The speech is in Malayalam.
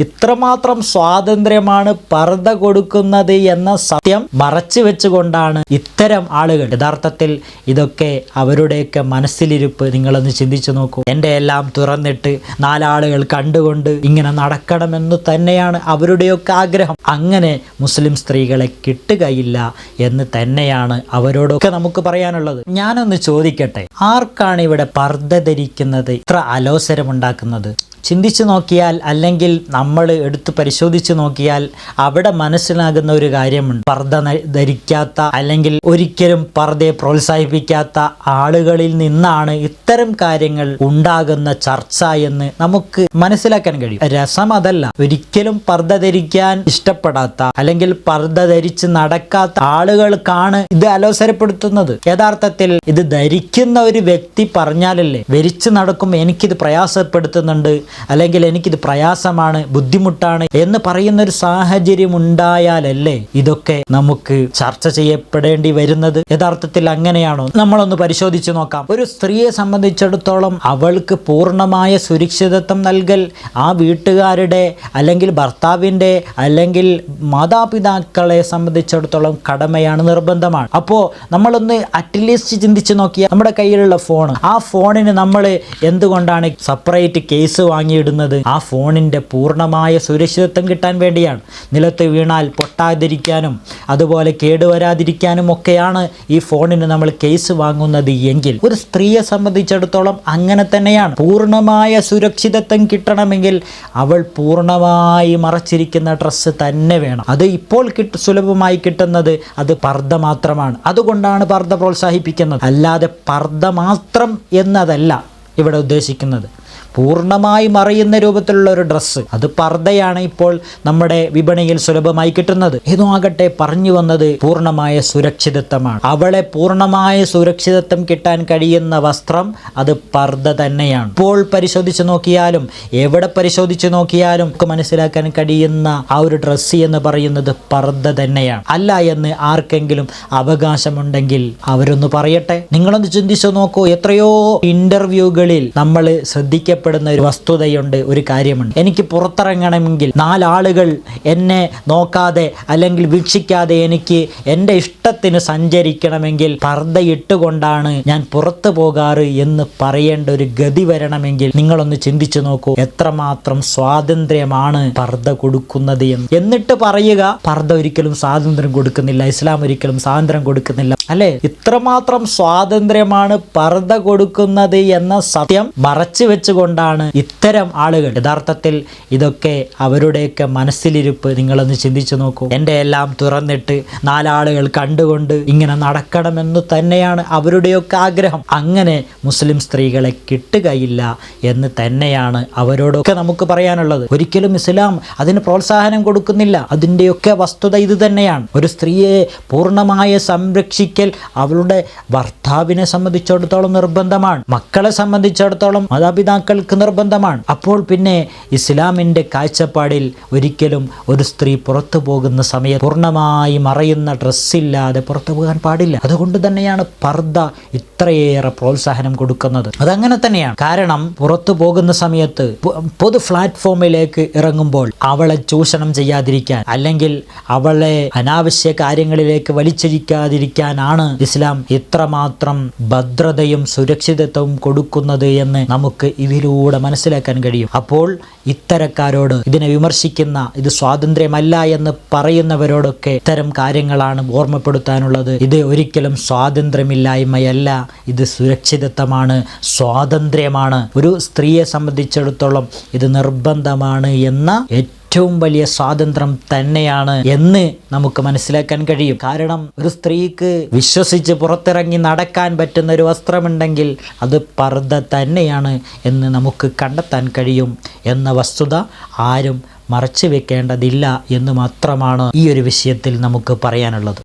ഇത്രമാത്രം സ്വാതന്ത്ര്യമാണ് പർദ്ദ കൊടുക്കുന്നത് എന്ന സത്യം മറച്ചു വെച്ചുകൊണ്ടാണ് ഇത്തരം ആളുകൾ. യഥാർത്ഥത്തിൽ ഇതൊക്കെ അവരുടെയൊക്കെ മനസ്സിലിരിപ്പ്. നിങ്ങളൊന്ന് ചിന്തിച്ചു നോക്കൂ. എന്റെ എല്ലാം തുറന്നിട്ട് നാലാളുകൾ കണ്ടുകൊണ്ട് ഇങ്ങനെ നടക്കണമെന്ന് തന്നെയാണ് അവരുടെയൊക്കെ ആഗ്രഹം. അങ്ങനെ മുസ്ലിം സ്ത്രീകളെ കിട്ടുകയില്ല എന്ന് തന്നെയാണ് അവരോടൊക്കെ നമുക്ക് പറയാനുള്ളത്. ഞാനൊന്ന് ചോദിക്കട്ടെ ആർക്കാണ് ഇവിടെ പർദ്ദ ധരിക്കുന്നത്? ഇത്ര അലോസരമുണ്ടാക്കുന്നത്. ചിന്തിച്ചു നോക്കിയാൽ അല്ലെങ്കിൽ നമ്മൾ എടുത്ത് പരിശോധിച്ച് നോക്കിയാൽ അവിടെ മനസ്സിലാകുന്ന ഒരു കാര്യമുണ്ട്. പർദ്ദ ധരിക്കാത്ത അല്ലെങ്കിൽ ഒരിക്കലും പർദ്ദയെ പ്രോത്സാഹിപ്പിക്കാത്ത ആളുകളിൽ നിന്നാണ് ഇത്തരം കാര്യങ്ങൾ ഉണ്ടാകുന്ന ചർച്ച എന്ന് നമുക്ക് മനസ്സിലാക്കാൻ കഴിയും. രസം അതല്ല. ഒരിക്കലും പർദ്ദ ധരിക്കാൻ ഇഷ്ടപ്പെടാത്ത അല്ലെങ്കിൽ പർദ്ദ ധരിച്ച് നടക്കാത്ത ആളുകൾക്കാണ് ഇത് അലോസരപ്പെടുത്തുന്നത്. യഥാർത്ഥത്തിൽ ഇത് ധരിക്കുന്ന ഒരു വ്യക്തി പറഞ്ഞാലല്ലേ ധരിച്ച് നടക്കുമ്പോൾ എനിക്കിത് പ്രയാസപ്പെടുത്തുന്നുണ്ട് അല്ലെങ്കിൽ എനിക്കിത് പ്രയാസമാണ് ബുദ്ധിമുട്ടാണ് എന്ന് പറയുന്ന ഒരു സാഹചര്യം ഉണ്ടായാലല്ലേ ഇതൊക്കെ നമുക്ക് ചർച്ച ചെയ്യപ്പെടേണ്ടി വരുന്നത്? യഥാർത്ഥത്തിൽ അങ്ങനെയാണോ? നമ്മളൊന്ന് പരിശോധിച്ച് നോക്കാം. ഒരു സ്ത്രീയെ സംബന്ധിച്ചിടത്തോളം അവൾക്ക് പൂർണമായ സുരക്ഷിതത്വം നൽകൽ ആ വീട്ടുകാരുടെ അല്ലെങ്കിൽ ഭർത്താവിന്റെ അല്ലെങ്കിൽ മാതാപിതാക്കളെ സംബന്ധിച്ചിടത്തോളം കടമയാണ് നിർബന്ധമാണ്. അപ്പോൾ നമ്മളൊന്ന് അറ്റ്ലീസ്റ്റ് ചിന്തിച്ച് നോക്കിയാൽ നമ്മുടെ കയ്യിലുള്ള ഫോൺ ആ ഫോണിന് നമ്മൾ എന്തുകൊണ്ടാണ് സെപ്പറേറ്റ് കേസ് വാങ്ങിയിടുന്നത് ആ ഫോണിന്റെ പൂർണമായ സുരക്ഷിതത്വം കിട്ടാൻ വേണ്ടിയാണ്. നിലത്ത് വീണാൽ പൊട്ടാതിരിക്കാനും അതുപോലെ കേടുവരാതിരിക്കാനും ഒക്കെയാണ് ഈ ഫോണിന് നമ്മൾ കേസ് വാങ്ങുന്നത് എങ്കിൽ. ഒരു സ്ത്രീയെ സംബന്ധിച്ചിടത്തോളം അങ്ങനെ തന്നെയാണ്. പൂർണമായ സുരക്ഷിതത്വം കിട്ടണമെങ്കിൽ അവൾ പൂർണമായി മറച്ചിരിക്കുന്ന ഡ്രസ്സ് തന്നെ വേണം. അത് ഇപ്പോൾ കിട്ട സുലഭമായി കിട്ടുന്നത് അത് പർദ്ദ മാത്രമാണ്. അതുകൊണ്ടാണ് പർദ്ദ പ്രോത്സാഹിപ്പിക്കുന്നത്. അല്ലാതെ പർദ്ദ മാത്രം എന്നതല്ല ഇവിടെ ഉദ്ദേശിക്കുന്നത്. പൂർണമായി അറിയുന്ന രൂപത്തിലുള്ള ഒരു ഡ്രസ്സ് അത് പർദ്ദയാണ് ഇപ്പോൾ നമ്മുടെ വിപണിയിൽ സുലഭമായി കിട്ടുന്നത്. ഏതോ ആകട്ടെ പറഞ്ഞു വന്നത് പൂർണമായ സുരക്ഷിതത്വമാണ്. അവളെ പൂർണമായ സുരക്ഷിതത്വം കിട്ടാൻ കഴിയുന്ന വസ്ത്രം അത് പർദ്ദ തന്നെയാണ്. ഇപ്പോൾ പരിശോധിച്ച് നോക്കിയാലും എവിടെ പരിശോധിച്ച് നോക്കിയാലും നമുക്ക് മനസ്സിലാക്കാൻ കഴിയുന്ന ആ ഒരു ഡ്രസ്സ് എന്ന് പറയുന്നത് പർദ്ദ തന്നെയാണ്. അല്ല എന്ന് ആർക്കെങ്കിലും അവകാശമുണ്ടെങ്കിൽ അവരൊന്ന് പറയട്ടെ. നിങ്ങളൊന്ന് ചിന്തിച്ചു നോക്കൂ. എത്രയോ ഇന്റർവ്യൂകളിൽ നമ്മൾ ശ്രദ്ധിക്കപ്പെടുന്ന ഒരു വസ്തുതയുണ്ട് ഒരു കാര്യമുണ്ട്. എനിക്ക് പുറത്തിറങ്ങണമെങ്കിൽ നാലാളുകൾ എന്നെ നോക്കാതെ അല്ലെങ്കിൽ വീക്ഷിക്കാതെ എനിക്ക് എന്റെ ഇഷ്ടത്തിന് സഞ്ചരിക്കണമെങ്കിൽ പർദ്ദയിട്ടുകൊണ്ടാണ് ഞാൻ പുറത്തു പോകാറ് എന്ന് പറയേണ്ട ഒരു ഗതി വരണമെങ്കിൽ നിങ്ങളൊന്ന് ചിന്തിച്ചു നോക്കൂ. എത്രമാത്രം സ്വാതന്ത്ര്യമാണ് പർദ്ദ കൊടുക്കുന്നത് എന്ന്. എന്നിട്ട് പറയുക പർദ്ദ ഒരിക്കലും സ്വാതന്ത്ര്യം കൊടുക്കുന്നില്ല ഇസ്ലാം ഒരിക്കലും സ്വാതന്ത്ര്യം കൊടുക്കുന്നില്ല. അല്ലെ? ഇത്രമാത്രം സ്വാതന്ത്ര്യമാണ് പർദ്ദ കൊടുക്കുന്നത് എന്ന സത്യം മറച്ചു വെച്ചുകൊണ്ടാണ് ഇത്തരം ആളുകൾ. യഥാർത്ഥത്തിൽ ഇതൊക്കെ അവരുടെയൊക്കെ മനസ്സിലിരിപ്പ്. നിങ്ങളൊന്ന് ചിന്തിച്ചു നോക്കൂ. എന്റെ എല്ലാം തുറന്നിട്ട് നാലാളുകൾ കണ്ടുകൊണ്ട് ഇങ്ങനെ നടക്കണമെന്ന് തന്നെയാണ് അവരുടെയൊക്കെ ആഗ്രഹം. അങ്ങനെ മുസ്ലിം സ്ത്രീകളെ കിട്ടുകയില്ല എന്ന് തന്നെയാണ് അവരോടൊക്കെ നമുക്ക് പറയാനുള്ളത്. ഒരിക്കലും ഇസ്ലാം അതിന് പ്രോത്സാഹനം കൊടുക്കുന്നില്ല. അതിന്റെയൊക്കെ വസ്തുത ഇത് തന്നെയാണ്. ഒരു സ്ത്രീയെ പൂർണമായ സംരക്ഷിക്കൽ അവളുടെ ഭർത്താവിനെ സംബന്ധിച്ചിടത്തോളം നിർബന്ധമാണ്. മക്കളെ സംബന്ധിച്ചിടത്തോളം മാതാപിതാക്കൾക്ക് നിർബന്ധമാണ്. അപ്പോൾ പിന്നെ ഇസ്ലാമിന്റെ കാഴ്ചപ്പാടിൽ ഒരിക്കലും ഒരു സ്ത്രീ പുറത്തു പോകുന്ന സമയത്ത് പൂർണമായി മറയുന്ന ഡ്രസ്സില്ലാതെ പുറത്തു പോകാൻ പാടില്ല. അതുകൊണ്ട് തന്നെയാണ് പർദ്ദ ഇത്രയേറെ പ്രോത്സാഹനം കൊടുക്കുന്നത്. അതങ്ങനെ തന്നെയാണ്. കാരണം പുറത്തു പോകുന്ന സമയത്ത് പൊതു പ്ലാറ്റ്ഫോമിലേക്ക് ഇറങ്ങുമ്പോൾ അവളെ ചൂഷണം ചെയ്യാതിരിക്കാൻ അല്ലെങ്കിൽ അവളെ അനാവശ്യ കാര്യങ്ങളിലേക്ക് വലിച്ചിരിക്കാതിരിക്കാനാണ് ഇസ്ലാം ഇത്രമാത്രം ഭദ്രതയും സുരക്ഷിതത്വവും കൊടുക്കുന്നത് എന്ന് നമുക്ക് ഇതിലൂടെ മനസ്സിലാക്കാൻ കഴിയും. അപ്പോൾ ഇത്തരക്കാരോട് ഇതിനെ വിമർശിക്കുന്ന ഇത് സ്വാതന്ത്ര്യമല്ല എന്ന് പറയുന്നവരോടൊക്കെ ഇത്തരം കാര്യങ്ങളാണ് ഓർമ്മപ്പെടുത്താനുള്ളത്. ഇത് ഒരിക്കലും സ്വാതന്ത്ര്യമില്ലായ്മയല്ല. ഇത് സുരക്ഷിതത്വമാണ് സ്വാതന്ത്ര്യമാണ്. ഒരു സ്ത്രീയെ സംബന്ധിച്ചിടത്തോളം ഇത് നിർബന്ധമാണ് എന്ന ഏറ്റവും വലിയ സ്വാതന്ത്ര്യം തന്നെയാണ് എന്ന് നമുക്ക് മനസ്സിലാക്കാൻ കഴിയും. കാരണം ഒരു സ്ത്രീക്ക് വിശ്വസിച്ച് പുറത്തിറങ്ങി നടക്കാൻ പറ്റുന്ന ഒരു വസ്ത്രമുണ്ടെങ്കിൽ അത് പർദ്ദ തന്നെയാണ് എന്ന് നമുക്ക് കണ്ടെത്താൻ കഴിയും എന്ന വസ്തുത ആരും മറച്ചു വെക്കേണ്ടതില്ല എന്ന് മാത്രമാണ് ഈ ഒരു വിഷയത്തിൽ നമുക്ക് പറയാനുള്ളത്.